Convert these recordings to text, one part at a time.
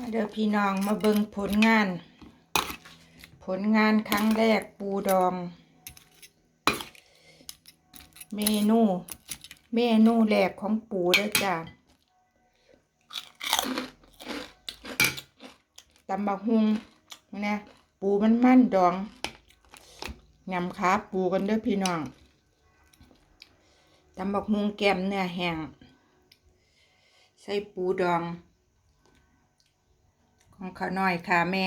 มาเด้อพี่น้องมาเบิ่งผลงาน ผลงานครั้งแรกปูดอง เมนู เมนูแรกของปูเด้อจ้าตำบักฮุงนะปูมันมันดองยำขาปูกันเด้อพี่น้องตำบักฮุงแกมเนื้อแห้งใส่ปูดอง ของเขาหน่อยค่ะแม่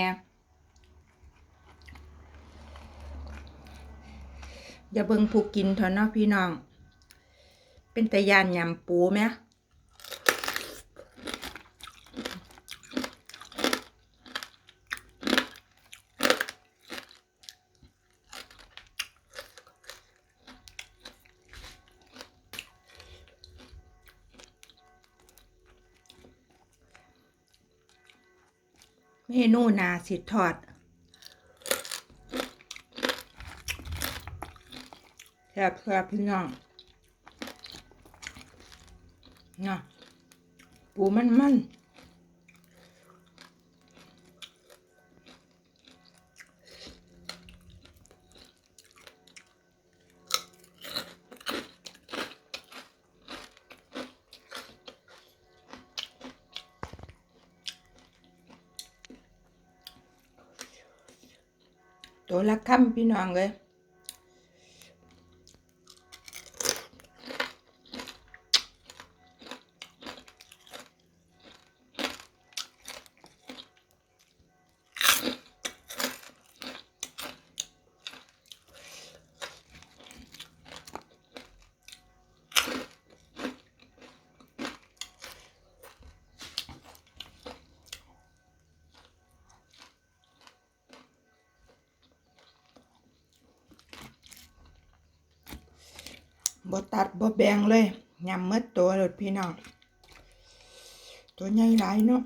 อย่าเบิ่งผูกกินเถอะเนาะพี่น้อง เป็นตะยานยำปูไหม เมนูนาสิทอดแซ่บแซ่บพี่น้องนะปูมันมัน ตัวละคำพี่น้องเลย บ่ตัดบ่แบ่งเลยยำหมดตัวเลยพี่น้อง ตัวใหญ่หลายเนาะ